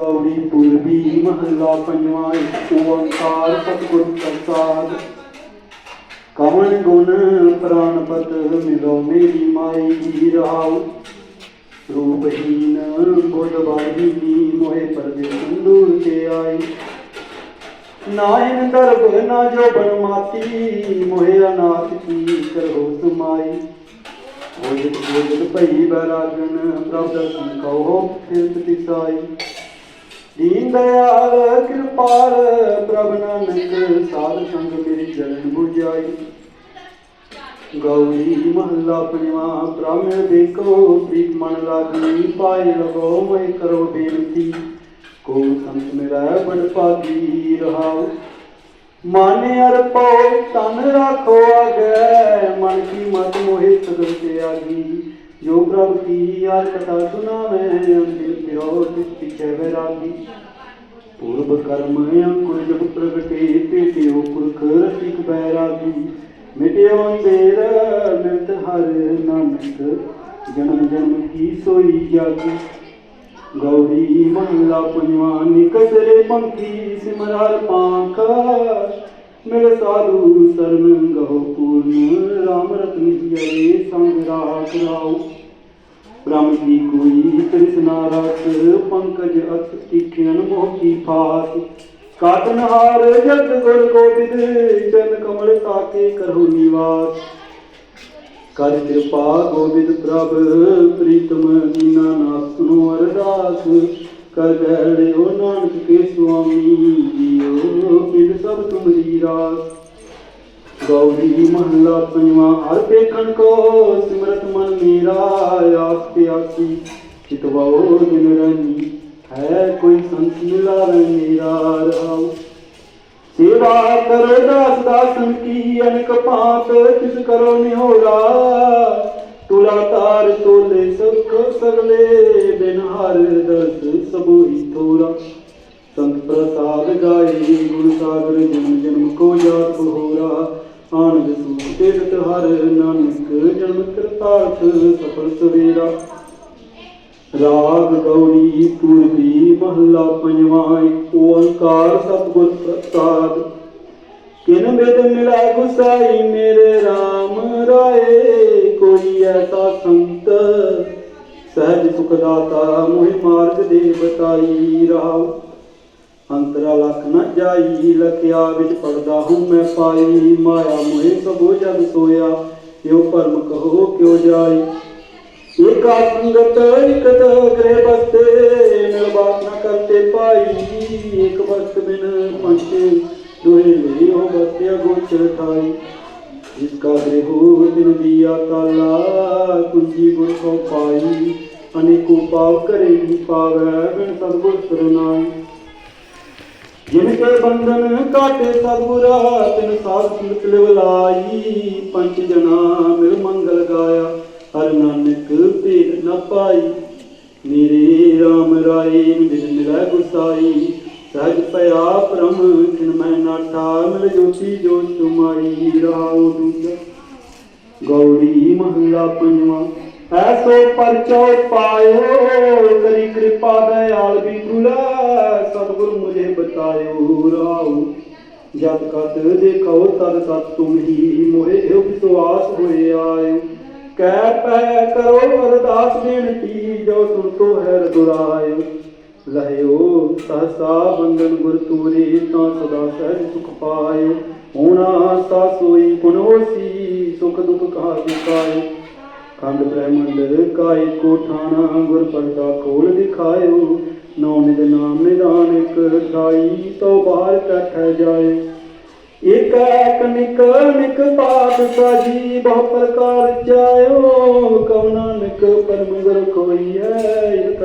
ਗੌੜੀ ਪੁਰਬੀ ਮਹਲਾ ਪੰਜਵਾਂ ਇੱਕ ਓੰਕਾਰ ਸਤਿਗੁਰ ਪ੍ਰਸਾਦ। ਕਵਨ ਗੁਣ ਪ੍ਰਾਨਪਤ ਮਿਲੋ ਮੇਰੀ ਮਾਈ ਰਹਾਉ। ਰੂਪਹੀਨ ਗੁਣ ਵਾਹੀਨੀ ਮੋਹਿ ਪਰਦੇ ਸੰਦੂਰ ਤੇ ਆਈ। ਨਾਇਨ ਦਰਬ ਨਾ ਜੋ ਬਨ ਮਾਤੀ, ਮੋਹਿ ਅਨਾਥ ਕੀ ਕਰੋ ਸਮਾਈ। ਹੋਇਤ ਹੋਇਤ ਭਈ ਬੈਰਾਗਨ ਪ੍ਰਭ ਦਰਸ਼ਨ ਕਹੋ ਫਿਰਤ ਤਿਸਾਈ ਦੀਨ ਦਇਆਲ ਕਿਰਪਾਲ ਪ੍ਰਭ ਨਾਨਕ, ਸਾਧ ਸੰਗ ਮੇਰੀ ਚਰਨ 부ਜਾਈ ਗੌਰੀ ਮਹੱਲਾ ਪੰਜਵਾਂ ਪ੍ਰਮੇ ਦੇਖੋ, ਪ੍ਰੀਤ ਮਨ ਲਾਗੀ ਪਾਏ ਲਗੋ ਮੈਂ ਕਰੋ ਬੇਨਤੀ। ਕੋ ਸੰਤ ਮੇਰਾ ਬੜ ਭਾਗੀ ਰਹਾਉ। ਮਨ ਅਰਪੋ, ਤਨ ਰੱਖੋ ਅਗੈ ਮਨ ਕੀ ਮਤ ਮੋਹਿ ਸਗਲ ਤੇ ਆਗੀ। ਜੋ ਪ੍ਰਭ ਕੀ ਆਰ ਕਥਾ ਸੁਨਾਵੇ ਅੰਤਿਮ ਪਿਰੋ ਪਿਛੇ ਵੈਰਾਗੀ। ਪੂਰਬ ਕਰਮ ਅੰਕੁਰ ਜਬ ਪ੍ਰਗਟੇ ਪੇਟਿਓ ਪੁਰਖ ਰਸਿਕ ਬੈਰਾਗੀ। ਮਿਟਿਓ ਅੰਧੇਰ ਮਿਲਤ ਹਰ ਨਾਨਕ, ਜਨਮ ਜਨਮ ਕੀ ਸੋਈ ਜਾਗੀ। ਗੌਰੀ ਮਹਲਾ ਪੰਜਵਾਂ, ਨਿਕਸਰੇ ਪੰਖੀ ਸਿਮਰਾਰ ਪਾਂਖ। ਮੇਰੇ ਸਾਧੂ ਸਰਨ ਗਹੁ ਪੂਰਨ ਰਾਮ ਰਤਨ ਜੀਏ ਸੰਗ ਰਾਖ ਰਾਉ ਬ੍ਰਹਮ ਕੀ ਕੋਈ ਤ੍ਰਿਸ਼ਨਾ ਰਸ ਪੰਕਜ ਅਤ ਤੀਖਣ ਮੋਹ ਕੀ ਫਾਸ। ਕਾਤਨ ਹਾਰ ਜਗ ਗੁਰ ਗੋਬਿੰਦ, ਚਰਨ ਕਮਲ ਤਾਕੇ ਕਰੋ ਨਿਵਾਸ। ਕਰ ਕਿਰਪਾ ਗੋਬਿੰਦ ਪ੍ਰਭ, ਪ੍ਰੀਤਮ ਦੀਨਾ ਨਾਥ ਸੁਨੋ ਅਰਦਾਸ। ਕਰ ਨਾਨਕ ਕੇ ਸੁਆਮੀ ਜੀਓ ਬਿਨ ਸਭ ਤੁਮਰੀ ਰਾਸ ਗੌਰੀ ਮਹੱਲਾ ਪੰਜਵਾਂ, ਹਰ ਦੇਖਣ ਕੋ ਸਿਮਰਤ ਮਨ ਮੇਰਾ ਆਸ ਪਿਆਸੀ ਚਿਤਵਾਓ ਦਿਨ ਰਣੀ ਹੈ ਕੋਈ ਸੰਤ ਮਿਲਾਵੇ ਮੇਰਾ ਰਹਾਉ ਸੇਵਾ ਕਰੋ ਦਾਸ ਸੰਤ ਕੀ, ਅਨਕ ਭਾਂਤ ਤਿਸ ਕਰੋ ਨਿਹੋਰਾ। ਤੁਲਾ ਤਾਰ ਤੋਲੇ ਸੁਖ ਸਗਲੇ ਬਿਨ ਹਰ ਦਰਸ ਸਬੋਈ ਥੋਰਾ ਸੰਤ ਪ੍ਰਸਾਦ ਗਾਈ ਗੁਰ ਸਾਗਰ ਜਨਮ ਜਨਮ ਕੋ ਜਾਤ ਬਹੋਰਾ ਆਨੰਦ ਸੂਖ ਤੇਰਤ ਹਰ ਨਾਨਕ ਜਨਮ ਕਰਤਾਰਥ ਸਫਲ ਸਵੇਰਾ। ਰਾਗ ਗੌੜੀ ਪੂਰਬੀ ਮਹੱਲਾ ਪੰਜਵਾਂ, ਇੱਕ ਓੰਕਾਰ ਸਤਿਗੁਰ ਪ੍ਰਸਾਦ। ਕਿਨ ਬਿਦ ਮਿਲਾ ਗੁਸਾਈ ਮੇਰੇ RAM ਰਾਏ। ਕੋਈ ਐਸਾ ਸੰਤ ਸਹਿਜ ਸੁਖ ਦਾਤਾ ਮੋਹਿ ਮਾਰਗ ਦੇ ਬਤਾਈ ਰਾਉ ਅੰਤਰਾ ਲਖ ਨ ਜਾਈ ਲਖਿਆ ਵਿੱਚ ਪੜਦਾ ਹੂੰ ਮੈਂ ਪਾਈ ਮਾਇਆ ਮੋਹਿ ਸਭੋ ਜਗ ਸੋਇਆ ਕਿਉ ਪਰਮ ਕਹੋ ਕਿਉ ਜਾਈ ਏਕਾ ਸੰਗਤ ਇਕਤ ਗ੍ਰਹਿ ਬਸਤੇ ਮਿਲ ਬਾਤ ਨ ਕਰਤੇ ਪਾਈ ਏਕ ਬਸਤ ਬਿਨ ਪੰਚੇ ਦੋਹੇ ਲਈ ਹੋ ਬਸਤਿਆ ਗੋਚ ਠਾਈ ਜਿਸ ਕਾ ਗ੍ਰਹਿ ਤਿਨ ਦਿਆ ਤਾਲਾ ਕੁੰਜੀ ਗੁਰ ਕੋ ਪਾਈ, ਅਨੇਕੋ ਪਾਵ ਕਰੇ ਹੀ ਪਾਵੈ, ਬਿਨ ਸਤਗੁਰ ਸਰਨਾਈ ਜਿਨ ਕੇ ਬੰਧਨ ਕਾਟੇ ਸਤਿਗੁਰਾ ਤਿਨ ਸਾਧ ਸੰਗਤ ਲਿਵਲਾਈ ਪੰਜ ਜਨਾ ਮਿਲ ਮੰਗਲ ਗਾਇਆ, ਹਰ ਨਾਨਕ ਭੇਦ ਨਾ ਪਾਈ। ਮੇਰੇ RAM ਰਾਏ ਨਿਜ ਨਿਰੈ ਗੁਸਾਈ, ਸਹਿਜ ਪਿਆ ਪ੍ਰਮ ਖਿਨ ਮੈਂ ਨਾਠਾ ਮਿਲ ਜੋਤੀ ਜੋ ਤੁਮਾਈ ਰਾਉ ਦੂਜਾ। ਗੌਰੀ ਮਹੱਲਾ ਪੰਜਵਾਂ। ਐਸੋ ਪਰਚੋ ਪਾਇਓ ਕਰੀ ਕਿਰਪਾ ਦਇਆਲ ਵੀ ਤੁਲਾ ਸਤਿਗੁਰ ਮੁਝੇ ਬਤਾਇਓ ਰਾਉ। ਜਦ ਕਤ ਦੇਖੋ, ਤਦ ਸਤ ਤੁਮ ਹੀ ਮੋਹਿ ਇਹ ਵਿਸ਼ਵਾਸ ਹੋਏ ਆਇਓ। ਕਹਿ ਪੈ ਕਰੋ ਅਰਦਾਸ ਬੇਨਤੀ, ਜੋ ਸੁਣ ਤੋ ਹੈ ਦੁਰਾਇਓ। ਲਹਿਓ, ਸਹਸਾ ਬੰਧਨ ਗੁਰ ਤੂਰੇ, ਤਾਂ ਸਦਾ ਸਹਿਜ ਸੁਖ ਪਾਇਓ। ਹੋਣਾ ਸਾ ਗੁਣ ਹੋਸੀ ਸੁਖ ਦੁਖ ਕਹਾ ਦੁਕਾਇਓ ਖੰਡ ਬ੍ਰਹਮੰਡ ਕਾਇ ਕੋ ਗੁਰ ਪਰਦਾ ਖੋਲ ਦਿਖਾਇਓ। ਨੌ ਨਿਦ ਨਾਮ ਨਿਦਾਨ ਇਕ ਠਾਈ ਤੋ ਬਾਹਰ ਕਠ ਜਾਏ। ਇਕ ਕਨਿਕ ਨਿਕ ਪਾਪ ਸਾਜੀ, ਬਹੁ ਪ੍ਰਕਾਰ ਜਾਇਓ ਕਉ ਨਾਨਕ ਪਰਮ ਗੁਰ ਕੋਈ ਹੈ ਇਕ